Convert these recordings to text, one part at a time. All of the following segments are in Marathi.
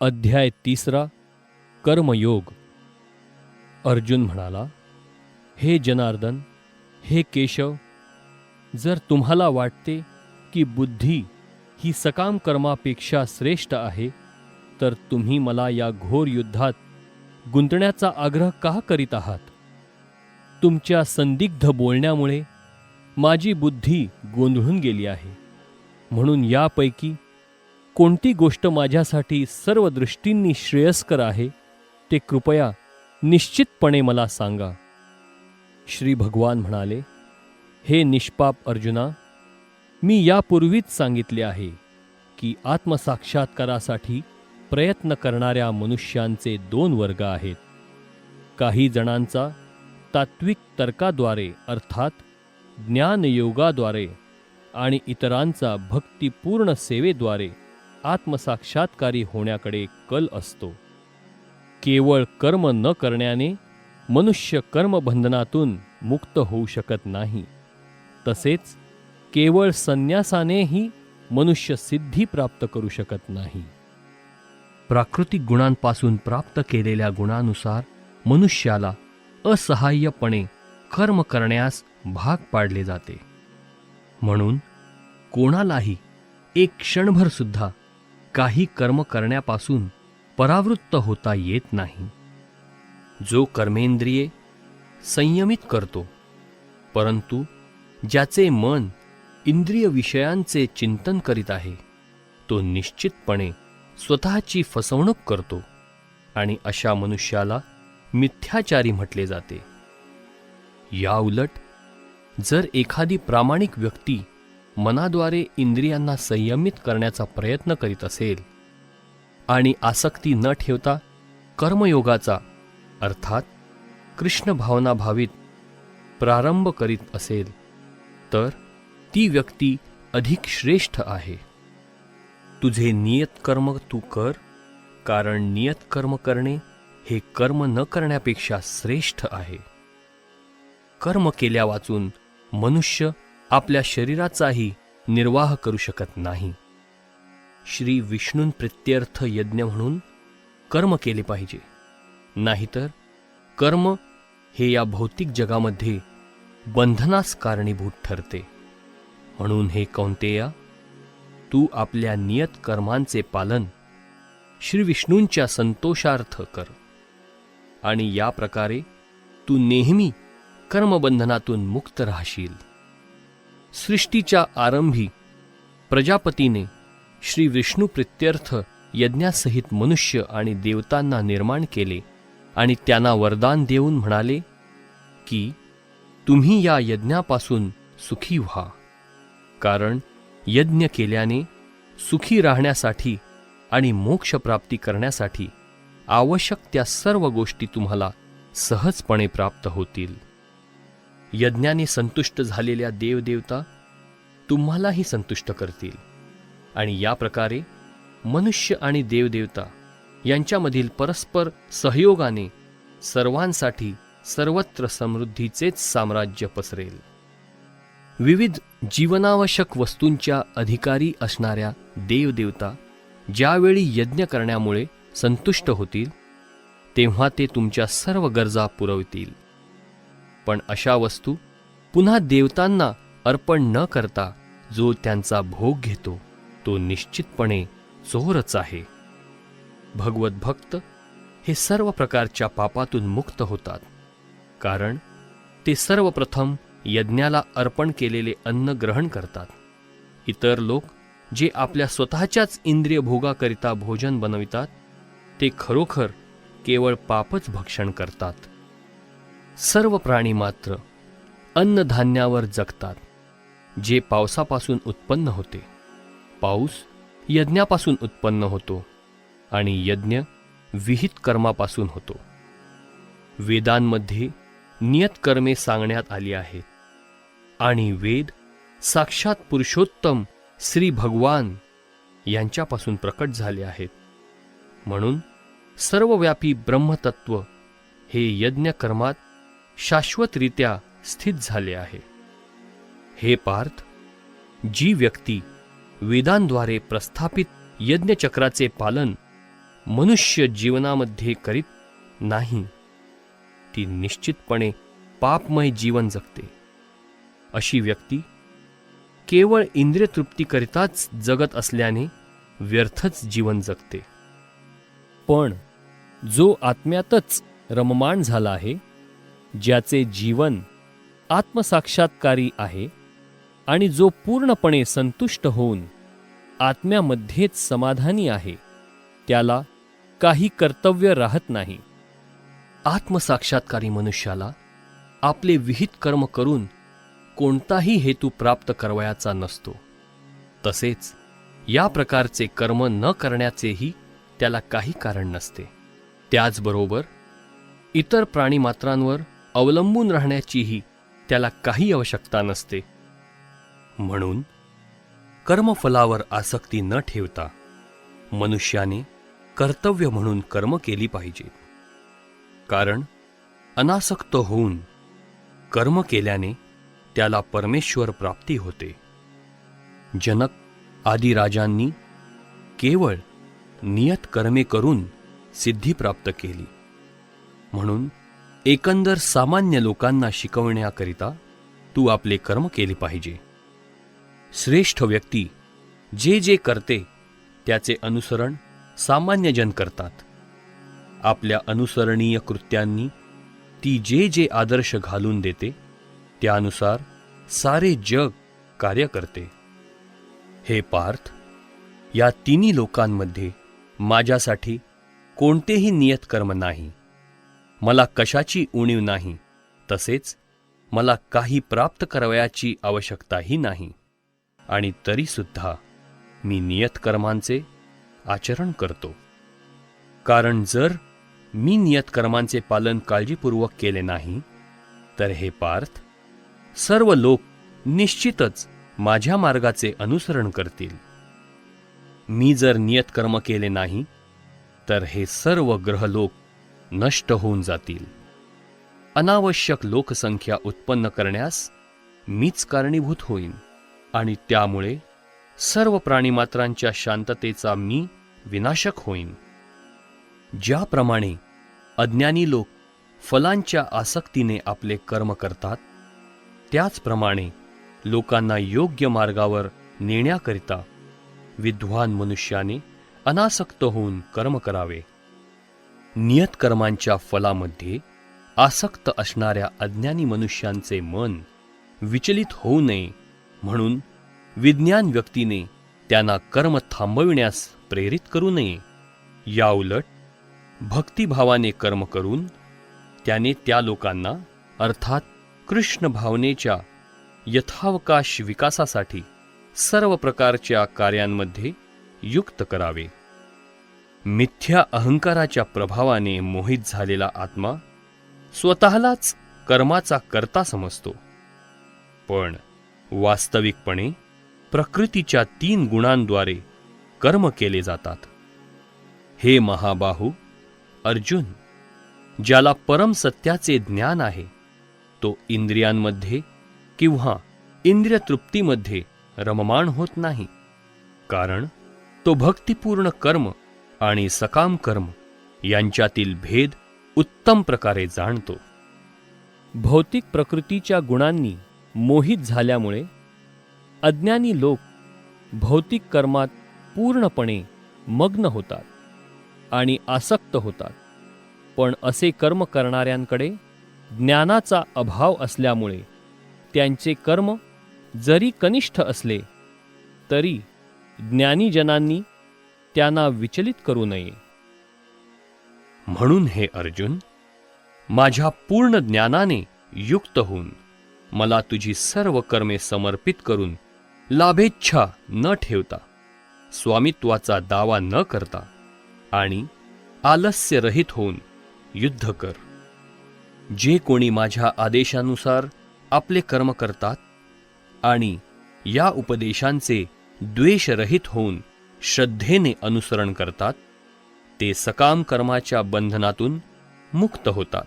अध्याय तिसरा कर्मयोग. अर्जुन म्हणाला हे जनार्दन हे केशव जर तुम्हाला वाटते की बुद्धी ही सकाम कर्मापेक्षा श्रेष्ठ आहे तर तुम्ही मला या घोर युद्धात गुंतण्याचा आग्रह का करीत आहात? तुमच्या संदिग्ध बोलण्यामुळे माझी बुद्धी गोंधळून गेली आहे. म्हणून यापैकी कोणती गोष्ट माझ्यासाठी सर्व दृष्टींनी श्रेयस्कर आहे ते कृपया निश्चितपणे मला सांगा. श्री भगवान म्हणाले हे निष्पाप अर्जुना मी यापूर्वीच सांगितले आहे की आत्मसाक्षात्कारासाठी प्रयत्न करणाऱ्या मनुष्यांचे दोन वर्ग आहेत. काही जणांचा तात्विक तर्काद्वारे अर्थात ज्ञानयोगाद्वारे आणि इतरांचा भक्तिपूर्ण सेवेद्वारे आत्मसाक्षात्कारी होण्याकडे कल असतो. केवळ कर्म न करण्याने मनुष्य कर्मबंधनातून मुक्त होऊ शकत नाही. तसेच केवळ संन्यासानेही मनुष्य सिद्धी प्राप्त करू शकत नाही. प्राकृतिक गुणांपासून प्राप्त केलेल्या गुणानुसार मनुष्याला असहाय्यपणे कर्म करण्यास भाग पाडले जाते. म्हणून कोणालाही एक क्षणभर सुद्धा काही कर्म करण्यापासून परावृत्त होता येत नाही. जो कर्मेंद्रिये संयमित करतो परंतु ज्याचे मन इंद्रिय विषयांचे चिंतन करीत आहे तो निश्चितपणे स्वतःची फसवणूक करतो आणि अशा मनुष्याला मिथ्याचारी म्हटले जाते. याउलट जर एखादी प्रामाणिक व्यक्ती मनाद्वारे इंद्रियांना संयमित करण्याचा प्रयत्न करीत असेल. आणि आसक्ती न ठेवता कर्मयोगाचा अर्थात कृष्ण भावना भावित प्रारंभ करीत असेल तर ती व्यक्ती अधिक श्रेष्ठ आहे. तुझे नियत कर्म तू कर कारण नियत कर्म करणे हे कर्म न करण्यापेक्षा श्रेष्ठ आहे. कर्म केल्या वाचून मनुष्य आपल्या शरीराचाही निर्वाह करू शकत नाही. श्री विष्णून प्रित्यर्थ यज्ञ म्हणून कर्म केले पाहिजे. नाहीतर कर्म हे या भौतिक जगामध्ये बंधनास कारणीभूत ठरते. म्हणून हे कौंतेया तू आपल्या नियत कर्मांचे पालन श्री विष्णूंच्या संतोषार्थ कर. आणि या प्रकारे तू नेहमी कर्मबंधनातून मुक्त राहशील. सृष्टीच्या आरंभी प्रजापतीने श्री विष्णू प्रित्यर्थ यज्ञासहित मनुष्य आणि देवतांना निर्माण केले आणि त्यांना वरदान देऊन म्हणाले की तुम्ही या यज्ञापासून सुखी व्हा. कारण यज्ञ केल्याने सुखी राहण्यासाठी आणि मोक्षप्राप्ती करण्यासाठी आवश्यक त्या सर्व गोष्टी तुम्हाला सहजपणे प्राप्त होतील. यज्ञाने संतुष्ट झालेल्या देवदेवता तुम्हालाही संतुष्ट करतील. आणि या प्रकारे मनुष्य आणि देवदेवता यांच्यामधील परस्पर सहयोगाने सर्वांसाठी सर्वत्र समृद्धीचेच साम्राज्य पसरेल. विविध जीवनावश्यक वस्तूंच्या अधिकारी असणाऱ्या देवदेवता ज्यावेळी यज्ञ करण्यामुळे संतुष्ट होतील तेव्हा ते तुमच्या सर्व गरजा पुरवतील. पण अशा वस्तू पुन्हा देवतांना अर्पण न करता जो त्यांचा भोग घेतो तो निश्चितपणे चोरच आहे. भगवत भक्त हे सर्व प्रकारच्या पापातून मुक्त होतात. कारण ते सर्वप्रथम यज्ञाला अर्पण केलेले अन्न ग्रहण करतात. इतर लोक जे आपल्या स्वतःच्याच इंद्रिय भोगाकरिता भोजन बनवितात ते खरोखर केवळ पापच भक्षण करतात. सर्व प्राणी मात्र अन्नधान्यावर जगतात जे पावसापासून उत्पन्न होते. पाऊस यज्ञापासून उत्पन्न होतो आणि यज्ञ विहित कर्मापासून होतो. वेदांमध्ये नियतकर्मे सांगण्यात आली आहेत आणि वेद साक्षात पुरुषोत्तम श्री भगवान यांच्यापासून प्रकट झाले आहेत. म्हणून सर्वव्यापी ब्रह्मतत्व हे यज्ञकर्मात शाश्वतरित्या स्थित झाले आहे. हे पार्थ जी व्यक्ती वेदांद्वारे प्रस्थापित यज्ञचक्राचे पालन मनुष्य जीवनामध्ये करीत नाही ती निश्चितपणे पापमय जीवन जगते. अशी व्यक्ती केवळ इंद्रियतृप्तीकरिताच जगत असल्याने व्यर्थच जीवन जगते. पण जो आत्म्यातच रममाण झाला आहे ज्याचे जीवन आत्मसाक्षात्कारी आहे आणि जो पूर्णपणे संतुष्ट होऊन आत्म्यामध्येच समाधानी आहे त्याला काही कर्तव्य राहत नाही. आत्मसाक्षात्कारी मनुष्याला आपले विहित कर्म करून कोणताही हेतू प्राप्त करवयाचा नसतो. तसेच या प्रकारचे कर्म न करण्याचेही त्याला काही कारण नसते. त्याचबरोबर इतर प्राणीमात्रांवर अवलंबून राहण्याचीही त्याला काही आवश्यकता नसते. म्हणून कर्मफलावर आसक्ती न ठेवता मनुष्याने कर्तव्य म्हणून कर्म केली पाहिजे. कारण अनासक्त होऊन कर्म केल्याने त्याला परमेश्वर प्राप्ती होते. जनक आदी राजांनी केवळ नियत कर्मे करून सिद्धी प्राप्त केली. म्हणून एकंदर सामान्य लोकांना शिकवण्याकरिता तू आपले कर्म केले पाहिजे. श्रेष्ठ व्यक्ती जे जे करते त्याचे अनुसरण सामान्यजन करतात. आपल्या अनुसरणीय कृत्यांनी ती जे जे आदर्श घालून देते त्यानुसार सारे जग कार्य करते. हे पार्थ या तिन्ही लोकांमध्ये माझ्यासाठी कोणतेही नियत कर्म नाही. मला कशाची उणीव नाही तसेच मला काही प्राप्त करावयाची आवश्यकताही नाही. आणि तरीसुद्धा मी नियतकर्मांचे आचरण करतो. कारण जर मी नियतकर्मांचे पालन काळजीपूर्वक केले नाही तर हे पार्थ सर्व लोक निश्चितच माझ्या मार्गाचे अनुसरण करतील. मी जर नियतकर्म केले नाही तर हे सर्व ग्रहलोक नष्ट होऊन जातील. अनावश्यक लोकसंख्या उत्पन्न करण्यास मीच कारणीभूत होईन आणि त्यामुळे सर्व प्राणीमात्रांच्या शांततेचा मी विनाशक होईन. ज्याप्रमाणे अज्ञानी लोक फलांच्या आसक्तीने आपले कर्म करतात त्याचप्रमाणे लोकांना योग्य मार्गावर नेण्याकरिता विद्वान मनुष्याने अनासक्त होऊन कर्म करावे. नियतकर्मांच्या फलामध्ये आसक्त असणाऱ्या अज्ञानी मनुष्यांचे मन विचलित होऊ नये म्हणून विज्ञान व्यक्तीने त्यांना कर्म थांबविण्यास प्रेरित करू नये. याउलट भक्तिभावाने कर्म करून त्याने त्या लोकांना अर्थात कृष्ण भावनेच्या यथावकाश विकासासाठी सर्व प्रकारच्या कार्यांमध्ये युक्त करावे. मिथ्या अहंकाराच्या प्रभावाने मोहित झालेला आत्मा स्वतःलाच कर्माचा करता समजतो. पण वास्तविकपणे प्रकृतीच्या तीन गुणांद्वारे कर्म केले जातात. हे महाबाहू अर्जुन ज्याला परम सत्याचे ज्ञान आहे तो इंद्रियांमध्ये किंवा इंद्रिय तृप्तीमध्ये रममाण होत नाही कारण तो भक्तिपूर्ण कर्म आणि सकाम कर्म यांच्यातील भेद उत्तम प्रकारे जाणतो. भौतिक प्रकृतीच्या गुणांनी मोहित झाल्यामुळे अज्ञानी लोक भौतिक कर्मात पूर्णपणे मग्न होतात आणि आसक्त होतात. पण असे कर्म करणाऱ्यांकडे ज्ञानाचा अभाव असल्यामुळे त्यांचे कर्म जरी कनिष्ठ असले तरी ज्ञानीजनांनी त्यांना विचलित करू नये. म्हणून हे अर्जुन माझ्या पूर्ण ज्ञानाने युक्त होऊन मला तुझी सर्व कर्मे समर्पित करून लाभेच्छा न ठेवता स्वामित्वाचा दावा न करता आणि आलस्यरहित होऊन युद्ध कर. जे कोणी माझ्या आदेशानुसार आपले कर्म करतात आणि या उपदेशांचे द्वेषरहित होऊन श्रद्धेने अनुसरण करतात ते सकाम कर्माच्या बंधनातून मुक्त होतात.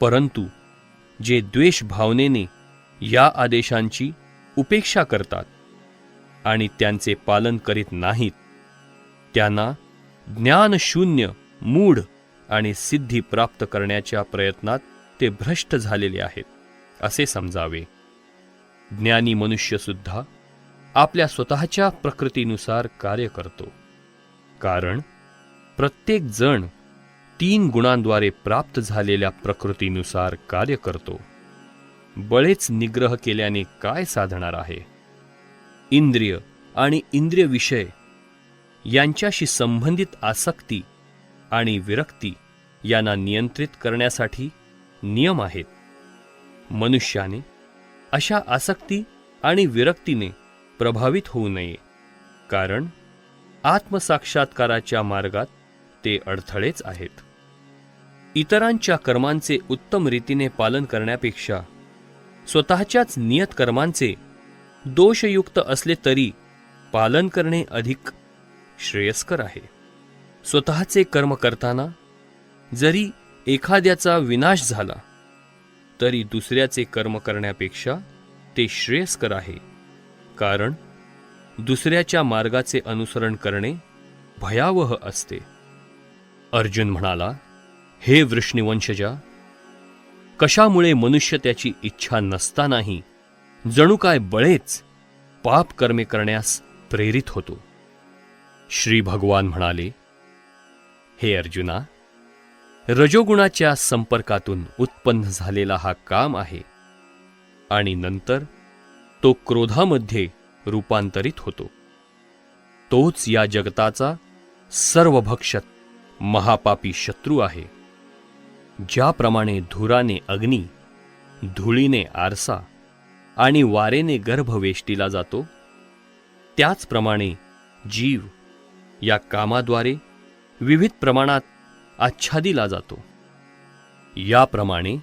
परंतु जे द्वेष भावनेने या आदेशांची उपेक्षा करतात आणि त्यांचे पालन करीत नाहीत त्यांना ज्ञानशून्य मूढ आणि सिद्धी प्राप्त करण्याच्या प्रयत्नात ते भ्रष्ट झालेले आहेत असे समजावे. ज्ञानी मनुष्यसुद्धा आपल्या स्वतःच्या प्रकृतीनुसार कार्य करतो. कारण प्रत्येक जण तीन गुणांद्वारे प्राप्त झालेल्या प्रकृतीनुसार कार्य करतो. बळेच निग्रह केल्याने काय साधणार आहे? इंद्रिय आणि इंद्रिय विषय यांच्याशी संबंधित आसक्ती आणि विरक्ती यांना नियंत्रित करण्यासाठी नियम आहेत. मनुष्याने अशा आसक्ती आणि विरक्तीने प्रभावित होऊ नये. कारण आत्मसाक्षात्काराच्या मार्गात ते अडथळेच आहेत. इतरांच्या कर्मांचे उत्तम रीतीने पालन करण्यापेक्षा स्वतःच्याच नियत कर्मांचे दोषयुक्त असले तरी पालन करणे अधिक श्रेयस्कर आहे. स्वतःचे कर्म करताना जरी एखाद्याचा विनाश झाला तरी दुसऱ्याचे कर्म करण्यापेक्षा ते श्रेयस्कर आहे. कारण दुसऱ्याच्या मार्गाचे अनुसरण करणे भयावह असते. अर्जुन म्हणाला हे वृष्णिवंशजा कशामुळे मनुष्य त्याची इच्छा नसतानाही जणू काय बळेच पाप कर्मे करण्यास प्रेरित होतो? श्री भगवान म्हणाले हे अर्जुना रजोगुणाच्या संपर्कातून उत्पन्न झालेला हा काम आहे आणि नंतर तो क्रोधामध्ये रूपांतरित होतो. तोच या जगताचा सर्वभक्षक महापापी शत्रू आहे. ज्याप्रमाणे धुराने अग्नी धुळीने आरसा आणि वारेने गर्भवेष्टीला जातो त्याचप्रमाणे जीव या कामाद्वारे विविध प्रमाणात आच्छादिला जातो. याप्रमाणे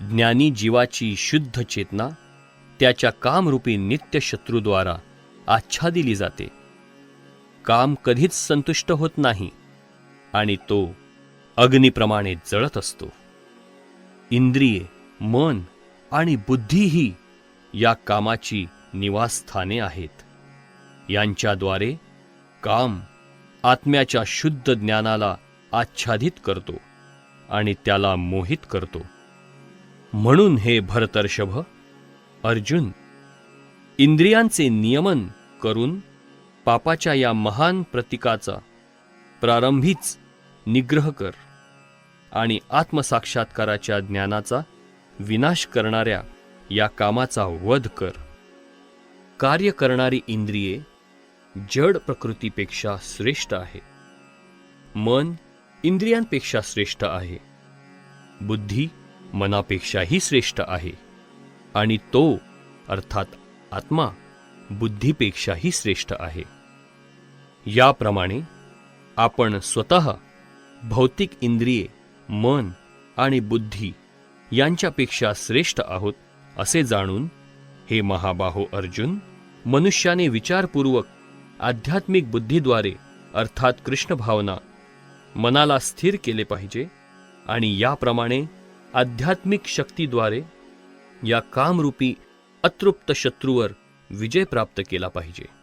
ज्ञानी जीवाची शुद्ध चेतना त्याच्या कामरूपी नित्य शत्रूद्वारा आच्छादिली जाते. काम कधीच संतुष्ट होत नाही आणि तो अग्निप्रमाणे जळत असतो. इंद्रिये मन आणि बुद्धीही या कामाची निवासस्थाने आहेत. यांच्याद्वारे काम आत्म्याच्या शुद्ध ज्ञानाला आच्छादित करतो आणि त्याला मोहित करतो. म्हणून हे भरतर्षभ अर्जुन इंद्रियांचे नियमन करून पापाच्या या महान प्रतीकाचा प्रारंभीच निग्रह कर आणि आत्मसाक्षात्काराच्या ज्ञानाचा विनाश करणाऱ्या या कामाचा वध कर. कार्य करणारी इंद्रिये जड प्रकृतीपेक्षा श्रेष्ठ आहे. मन इंद्रियांपेक्षा श्रेष्ठ आहे. बुद्धी मनापेक्षाही श्रेष्ठ आहे. आणि तो अर्थात आत्मा बुद्धीपेक्षाही श्रेष्ठ आहे. याप्रमाणे आपण स्वतः भौतिक इंद्रिये मन आणि बुद्धी यांच्यापेक्षा श्रेष्ठ आहोत असे जाणून हे महाबाहो अर्जुन मनुष्याने विचारपूर्वक आध्यात्मिक बुद्धीद्वारे अर्थात कृष्ण भावना मनाला स्थिर केले पाहिजे आणि याप्रमाणे आध्यात्मिक शक्तीद्वारे या कामरूपी अतृप्त शत्रूवर विजय प्राप्त केला पाहिजे.